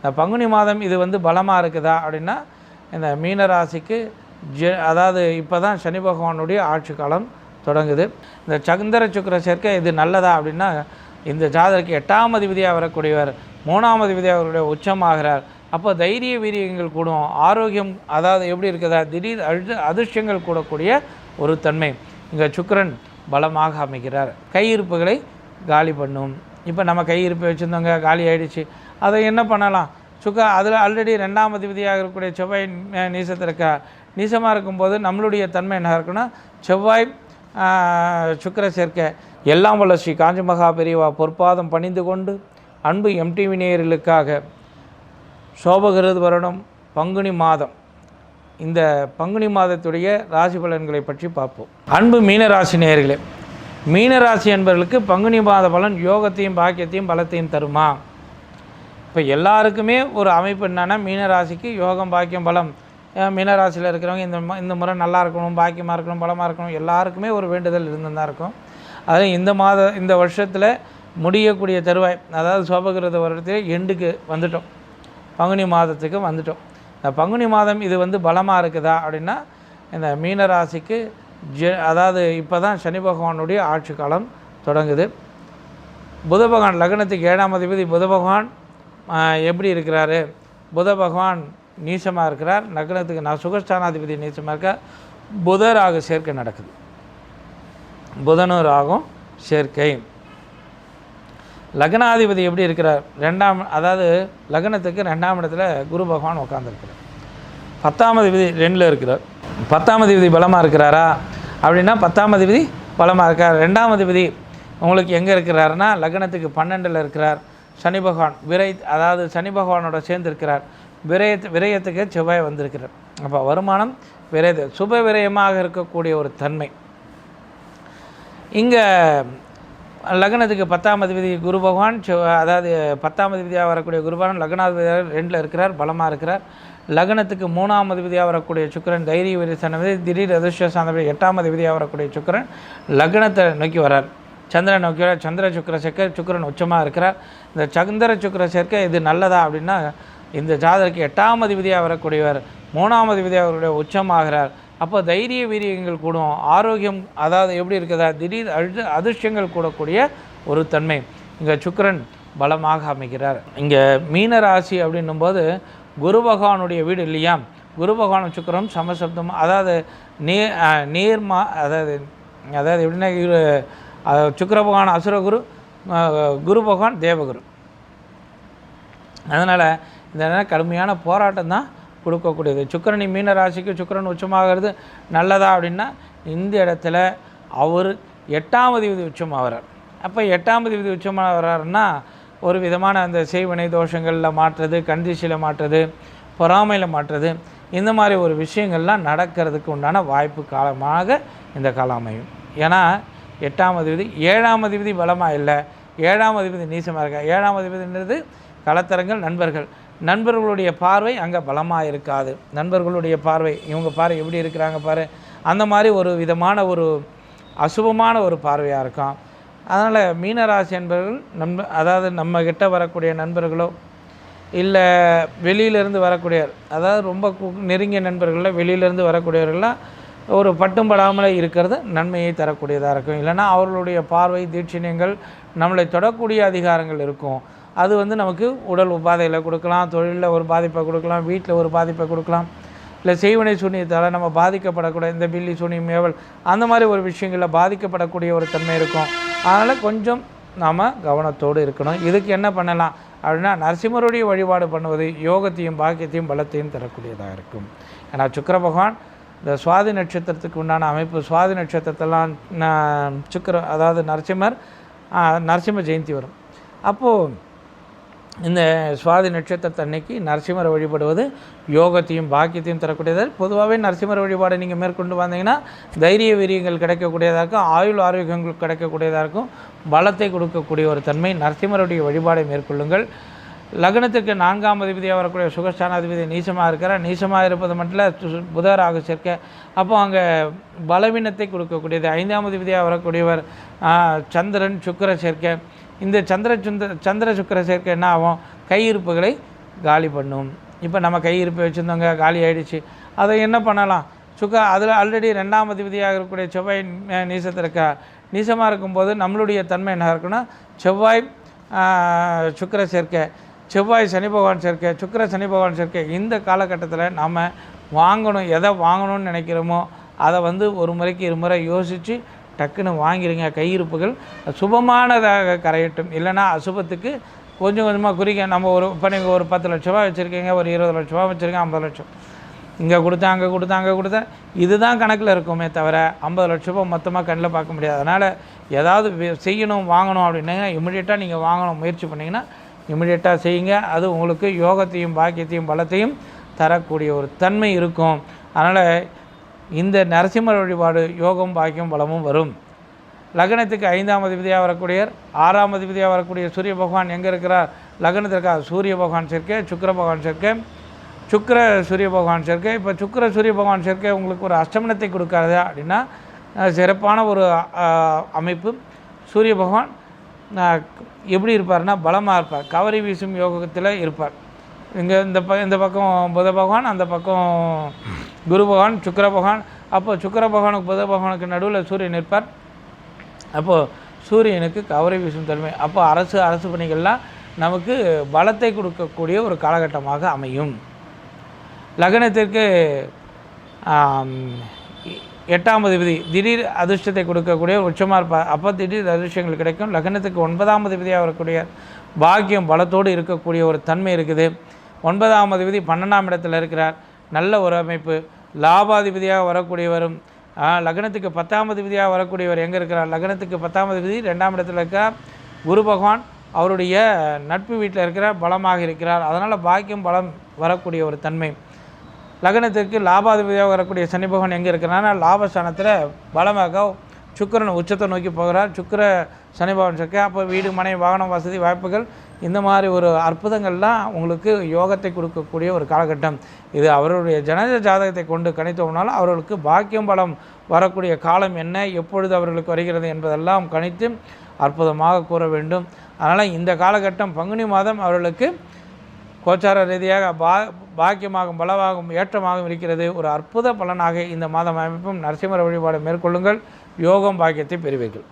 இந்த பங்குனி மாதம் இது வந்து பலமாக இருக்குதா அப்படின்னா இந்த மீன ராசிக்கு ஜ அதாவது இப்போ தான் சனி பகவானுடைய ஆட்சி காலம் தொடங்குது. இந்த சந்திர சுக்கிர சேர்க்கை இது நல்லதா அப்படின்னா இந்த ஜாதகருக்கு எட்டாம் அதிபதியாக வரக்கூடியவர் மூணாம் அதிபதியாக அவருடைய உச்சமாகிறார். அப்போ தைரிய வீரியங்கள் கூடும். ஆரோக்கியம் அதாவது எப்படி இருக்குதா? திடீர் அழு அதிர்ஷ்டங்கள் கூடக்கூடிய ஒரு தன்மை. இங்கே சுக்கிரன் பலமாக அமைக்கிறார் கையிருப்புகளை காலி பண்ணும். இப்போ நம்ம கையிருப்பு வச்சுருந்தோங்க காலி ஆகிடுச்சு அதை என்ன பண்ணலாம்? சுக்கா அதில் ஆல்ரெடி ரெண்டாம் அதிபதியாக இருக்கக்கூடிய செவ்வாய் நீசத்தில் இருக்கா? நீசமாக இருக்கும்போது நம்மளுடைய தன்மை என்ன இருக்குன்னா செவ்வாய் சுக்கர சுக்கிர சேர்க்கை. எல்லாம் வல்ல ஸ்ரீ காஞ்சி மகா பெரியவா பொற்பாதம் பணிந்து கொண்டு அன்பு எம்டிவி நேயர்களுக்காக சோபகிருது வருடம் பங்குனி மாதம். இந்த பங்குனி மாதத்துடைய ராசி பலன்களை பற்றி பார்ப்போம். அன்பு மீனராசி நேயர்களே மீனராசி என்பவர்களுக்கு பங்குனி மாத பலன் யோகத்தையும் பாக்கியத்தையும் பலத்தையும் தருமா? இப்போ எல்லாருக்குமே ஒரு அமைப்பு என்னென்னா மீனராசிக்கு யோகம் பாக்கியம் பலம். மீனராசியில் இருக்கிறவங்க இந்த ம- இந்த முறை நல்லா இருக்கணும் பாக்கியமாக இருக்கணும் பலமாக இருக்கணும் எல்லாருக்குமே ஒரு வேண்டுதல் இருந்து தான் இருக்கும். அதில் இந்த மாத இந்த வருஷத்தில் முடியக்கூடிய தருவாய் அதாவது சோபகிருத வருடத்தில் எண்டுக்கு வந்துட்டோம். பங்குனி மாதத்துக்கு வந்துட்டோம். இந்த பங்குனி மாதம் இது வந்து பலமாக இருக்குதா அப்படின்னா இந்த மீனராசிக்கு ஜ அதாவது இப்போ தான் சனி பகவானுடைய ஆட்சி காலம் தொடங்குது. புத பகவான் லக்னத்துக்கு ஏழாம் அதிபதி புத பகவான் எப்படி இருக்கிறாரு? புத பகவான் நீசமாக இருக்கிறார். லக்னத்துக்கு நான் சுகஸ்தானாதிபதி நீசமாக இருக்கார். புத ராக சேர்க்கை நடக்குது. புதனும் ராகும் சேர்க்கை. லக்னாதிபதி எப்படி இருக்கிறார்? ரெண்டாம் அதாவது லக்னத்துக்கு ரெண்டாம் இடத்துல குரு பகவான் உட்காந்துருக்கிறார் பத்தாம் அதிபதி ரெண்டில் இருக்கிறார். பத்தாம் அதிபதி பலமாக இருக்கிறாரா? அப்படின்னா பத்தாம் அதிபதி பலமாக இருக்கார். ரெண்டாம் அதிபதி உங்களுக்கு எங்கே இருக்கிறாருன்னா லக்னத்துக்கு பன்னெண்டில் இருக்கிறார். சனி பகவான் விரை அதாவது சனி பகவானோட சேர்ந்து இருக்கிறார் விரய விரயத்துக்கு செவ்வாய் வந்திருக்கிறார். அப்போ வருமானம் விரைது சுப விரயமாக இருக்கக்கூடிய ஒரு தன்மை. இங்கே லக்னத்துக்கு பத்தாம் அதிபதி குரு பகவான் அதாவது பத்தாம் அதிபதியாக வரக்கூடிய குரு பகவான் லக்னாதிபதியாக ரெண்டில் இருக்கிறார் பலமாக இருக்கிறார். லக்னத்துக்கு மூணாம் அதிபதியாக வரக்கூடிய சுக்கிரன் தைரிய விரிசனது திடீர் அதிர்ஷ்ட சாந்தபதி எட்டாம் அதிபதியாக வரக்கூடிய சுக்கிரன் லக்னத்தை நோக்கி வரார். சந்திரன் நோக்கி வர சந்திர சுக்கிர சேர்க்கை சுக்கிரன் உச்சமாக இருக்கிறார். இந்த சந்திர சுக்கிர சேர்க்கை இது நல்லதா அப்படின்னா இந்த ஜாதகருக்கு எட்டாம் அதிபதியாக வரக்கூடியவர் மூணாம் அதிபதியாக அவருடைய உச்சமாகிறார். அப்போ தைரிய வீரியங்கள் கூடும். ஆரோக்கியம் அதாவது எப்படி இருக்குதா? திடீர் அழு அதிர்ஷ்டங்கள் கூடக்கூடிய ஒரு தன்மை. இங்கே சுக்கிரன் பலமாக அமைக்கிறார் இங்கே மீன ராசி அப்படின்னும்போது குரு பகவானுடைய வீடு இல்லையா? குரு பகவான் சுக்கரம் சமசப்தம் அதாவது நீர் அஹ், நீர்மா அதாவது அதாவது எப்படின்னா சுக்கர பகவான் அசுரகுரு குரு பகவான் தேவகுரு. அதனால் இந்த நேரம் கடுமையான போராட்டம் தான் கொடுக்கக்கூடியது. சுக்கரனி மீன ராசிக்கு சுக்கரன் உச்சமாகிறது நல்லதா அப்படின்னா இந்த இடத்துல அவர் எட்டாம் அதிபதி உச்சமாகிறார். அப்போ எட்டாம் அதிபதி உச்சமாகிறாருன்னா ஒரு விதமான அந்த செய்வினை தோஷங்களில் மாற்றுறது கண்டிஷியில் மாற்றுறது பொறாமையில் மாற்றுறது இந்த மாதிரி ஒரு விஷயங்கள்லாம் நடக்கிறதுக்கு உண்டான வாய்ப்பு காலமாக இந்த காலம் அமையும். ஏன்னா எட்டாம் அதிபதி ஏழாம் அதிபதி பலமாக இல்லை ஏழாம் அதிபதி நீசமாக இருக்கா? ஏழாம் அதிபதின்றது கலத்தரங்கள் நண்பர்கள். நண்பர்களுடைய பார்வை அங்கே பலமாக இருக்காது. நண்பர்களுடைய பார்வை இவங்க பாரு எப்படி இருக்கிறாங்க பாரு அந்த மாதிரி ஒரு விதமான ஒரு அசுபமான ஒரு பார்வையாக இருக்கும். அதனால் மீனராசி என்பவர்கள் நண்ப அதாவது நம்ம கிட்ட வரக்கூடிய நண்பர்களோ இல்லை வெளியிலேருந்து வரக்கூடிய அதாவது ரொம்ப நெருங்கிய நண்பர்களில் வெளியிலேருந்து வரக்கூடியவர்கள்லாம் ஒரு பட்டும் படாமலே இருக்கிறது நன்மையை தரக்கூடியதாக இருக்கும். இல்லைன்னா அவர்களுடைய பார்வை தீட்சிணியங்கள் நம்மளை தொடக்கூடிய அதிகாரங்கள் இருக்கும். அது வந்து நமக்கு உடல் உபாதையில் கொடுக்கலாம் தொழிலில் ஒரு பாதிப்பை கொடுக்கலாம் வீட்டில் ஒரு பாதிப்பை கொடுக்கலாம். இல்லை செய்வனை சூனியத்தால் நம்ம பாதிக்கப்படக்கூடிய இந்த பில்லி சூனியம் ஏவல் அந்த மாதிரி ஒரு விஷயங்களில் பாதிக்கப்படக்கூடிய ஒரு தன்மை இருக்கும். அதனால் கொஞ்சம் நாம் கவனத்தோடு இருக்கணும். இதுக்கு என்ன பண்ணலாம் அப்படின்னா நரசிம்மருடைய வழிபாடு பண்ணுவது யோகத்தையும் பாக்கியத்தையும் பலத்தையும் தரக்கூடியதாக இருக்கும். ஏன்னா சுக்கர பகவான் இந்த சுவாதி நட்சத்திரத்துக்கு உண்டான அமைப்பு சுவாதி நட்சத்திரத்தெல்லாம் சுக்கர சுக்கிர அதாவது நரசிம்மர் நரசிம்ம ஜெயந்தி வரும். அப்போது இந்த சுவாதி நட்சத்திரத்தை அன்னைக்கு நரசிம்மரை வழிபடுவது யோகத்தையும் பாக்கியத்தையும் தரக்கூடியது? பொதுவாகவே நரசிம்மர் வழிபாடை நீங்கள் மேற்கொண்டு வந்தீங்கன்னா தைரிய வீரியங்கள் கிடைக்கக்கூடியதாக இருக்கும் ஆயுள் ஆரோக்கியங்கள் கிடைக்கக்கூடியதாக இருக்கும் பலத்தை கொடுக்கக்கூடிய ஒரு தன்மை நரசிம்மருடைய வழிபாடை மேற்கொள்ளுங்கள். லக்னத்துக்கு நான்காம் அதிபதியாக வரக்கூடிய சுகஸ்தானாதிபதி நீசமாக இருக்கிறார் நீசமாக இருப்பது மட்டும் இல்லை புதராக சேர்க்க. அப்போ அங்கே பலவீனத்தை கொடுக்கக்கூடியது. ஐந்தாம் அதிபதியாக வரக்கூடியவர் சந்திரன் சுக்கிர சேர்க்கை. இந்த சந்திர சுந்த சந்திர சுக்கிர சேர்க்கை என்ன ஆகும்? கையிருப்புகளை காலி பண்ணும். இப்போ நம்ம கையிருப்பை வச்சுருந்தவங்க காலி ஆகிடுச்சு அதை என்ன பண்ணலாம்? சுக்க அதில் ஆல்ரெடி ரெண்டாம் அதிபதியாக இருக்கக்கூடிய செவ்வாய் நீசத்தில் இருக்க நீசமாக இருக்கும்போது நம்மளுடைய தன்மை என்ன இருக்குன்னா செவ்வாய் சுக்கர சுக்கிர சேர்க்கை செவ்வாய் சனி பகவான் சேர்க்கை சுக்கிர சனி பகவான் சேர்க்கை இந்த காலகட்டத்தில் நாம் வாங்கணும். எதை வாங்கணும்னு நினைக்கிறோமோ அதை வந்து ஒரு முறைக்கு இருமுறை யோசித்து டக்குன்னு வாங்கிருங்க கையிருப்புகள் சுபமானதாக கரையட்டும். இல்லைன்னா அசுபத்துக்கு கொஞ்சம் கொஞ்சமாக குறிக்க நம்ம ஒரு இப்போ நீங்கள் ஒரு பத்து லட்ச ரூபா வச்சுருக்கீங்க ஒரு இருபது லட்ச ரூபா வச்சுருக்கேன் ஐம்பது லட்சம். இங்கே கொடுத்தா அங்கே கொடுத்தேன் அங்கே கொடுத்தேன் இதுதான் கணக்கில் இருக்குமே தவிர ஐம்பது லட்ச ரூபா மொத்தமாக கண்ணில் பார்க்க முடியாது. அதனால் ஏதாவது செய்யணும் வாங்கணும் அப்படின்னா இமிடியேட்டாக நீங்கள் வாங்கணும் முயற்சி பண்ணிங்கன்னா இமிடியேட்டாக செய்யுங்க. அது உங்களுக்கு யோகத்தையும் பாக்கியத்தையும் பலத்தையும் தரக்கூடிய ஒரு தன்மை இருக்கும். அதனால் இந்த நரசிம்மர் வழிபாடு யோகம் பாக்கியம் பலமும் வரும். லக்னத்துக்கு ஐந்தாம் அதிபதியாக வரக்கூடியவர் ஆறாம் அதிபதியாக வரக்கூடிய சூரிய பகவான் எங்கே இருக்கிறார்? லக்னத்திற்காக சூரிய பகவான் சேர்க்கை சுக்கர பகவான் சேர்க்கை. சுக்கர சூரிய பகவான் சேர்க்கை. இப்போ சுக்கர சூரிய பகவான் சேர்க்கை உங்களுக்கு ஒரு அஷ்டமனத்தை கொடுக்காது அப்படின்னா சிறப்பான ஒரு அமைப்பு. சூரிய பகவான் எப்படி இருப்பார்னா பலமாக இருப்பார். கவரி வீசும் யோகத்தில் இருப்பார். இங்கே இந்த ப இந்த பக்கம் புத பகவான் அந்த பக்கம் குரு பகவான் சுக்கர பகவான். அப்போ சுக்கர பகவானுக்கு புத பகவானுக்கு நடுவில் சூரியன் இருப்பார். அப்போது சூரியனுக்கு கவரை வீசும் தன்மை. அப்போ அரசு அரசு பணிகள்லாம் நமக்கு பலத்தை கொடுக்கக்கூடிய ஒரு காலகட்டமாக அமையும். லக்னத்திற்கு எட்டாம் அதிபதி திடீர் அதிர்ஷ்டத்தை கொடுக்கக்கூடிய உச்சமாக இருப்பார். அப்போ திடீர் அதிர்ஷ்டங்கள் கிடைக்கும். லக்னத்துக்கு ஒன்பதாம் அதிபதியாக வரக்கூடிய பாக்கியம் பலத்தோடு இருக்கக்கூடிய ஒரு தன்மை இருக்குது. ஒன்பதாம் அதிபதி பன்னெண்டாம் இடத்துல இருக்கிறார். நல்ல ஒரு அமைப்பு. லாபாதிபதியாக வரக்கூடியவரும் லக்னத்துக்கு பத்தாம் அதிபதியாக வரக்கூடியவர் எங்கே இருக்கிறார்? லக்னத்துக்கு பத்தாம் அதிபதி ரெண்டாம் இடத்துல இருக்கிறார் குரு பகவான் அவருடைய நட்பு வீட்டில் இருக்கிறார் பலமாக இருக்கிறார். அதனால் பாக்கியம் பலம் வரக்கூடிய ஒரு தன்மை. லக்னத்திற்கு லாபாதிபதியாக வரக்கூடிய சனி பகவான் எங்கே இருக்கிறாருன்னா லாபஸ்தானத்தில் பலமாக சுக்கிரன் உச்சத்தை நோக்கி போகிறார். சுக்கிர சனி பகவான் சேர்க்க அப்போ வீடு மனை வாகனம் வசதி வாய்ப்புகள் இந்த மாதிரி ஒரு அற்புதங்கள்லாம் உங்களுக்கு யோகத்தை கொடுக்கக்கூடிய ஒரு காலகட்டம். இது அவருடைய ஜனத ஜாதகத்தை கொண்டு கணித்தோம்னாலும் அவர்களுக்கு பாக்கியம் பலம் வரக்கூடிய காலம் என்ன எப்பொழுது அவர்களுக்கு வருகிறது என்பதெல்லாம் கணித்து அற்புதமாக கூற வேண்டும். அதனால் இந்த காலகட்டம் பங்குனி மாதம் அவர்களுக்கு கோச்சார ரீதியாக பா பாக்கியமாகும் பலமாகும் ஏற்றமாகவும் இருக்கிறது. ஒரு அற்புத பலனாக இந்த மாதம் அமைப்பும் நரசிம்மர வழிபாடு மேற்கொள்ளுங்கள். யோகம் பாக்கியத்தை பெறுவீர்கள்.